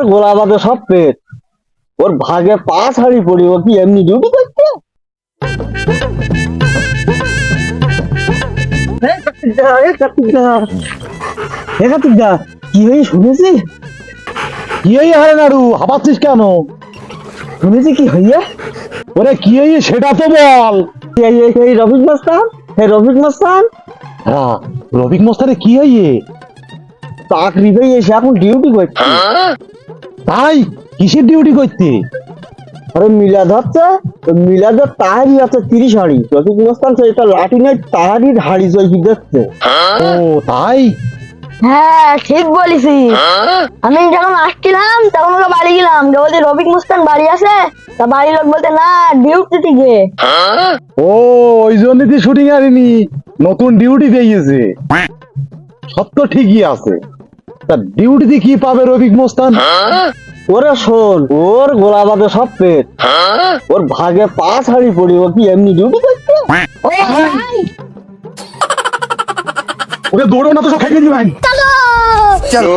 ওর গোলা বাদে সব পেট। ওর ভাগে পাঁচ হাড়ি পড়ি ও কি এমনি ডিউটি। এ কার্তিকদা, কি হয়ে শুনেছি? কি এই হারে নাড়ু হাবাচ্ছিস কেন? শুনেছি কি হইয়া ওরে কি এই সেটা তো বল। এই এই- এই রফিক মাস্তান রফিক মাস্তান। হ্যাঁ রবিক মোস্তানে কি হইয়ে চাকরি পেয়ে এসে এখন ডিউটি করছে। তাই কিসের ডিউটি করতে? আরে মিলাদ হচ্ছে তো মিলাদের তাহারি আছে তিরিশ হাড়ি। রফিক মাস্তান সেটা লাঠি নেই তাহারির হাড়ি জয় দিচ্ছে ও তাই? হ্যাঁ ঠিক বলিসি আমি যখন আসছিলাম তখন ওরা বাড়ি গেলাম। যে বলছে রফিক মুস্তান বাড়ি আছে? তা বাড়ির লোক বলতে না ডিউটি থেকে ও ওই জন্য তুই শুটিং আরিনি নতুন ডিউটি পেয়েছে সব তো ঠিকই আছে। তা ডিউটিতে কি পাবে রবিক মোস্তান? ওরে শোন ওর গোলা বাদে সব পেট। ওর ভাগে পাঁচ হাড়ি পড়ি ও কি এমনি ডিউটি করছে ওকে দৌড়ো না তো সব খেয়ে দিবেন চলো.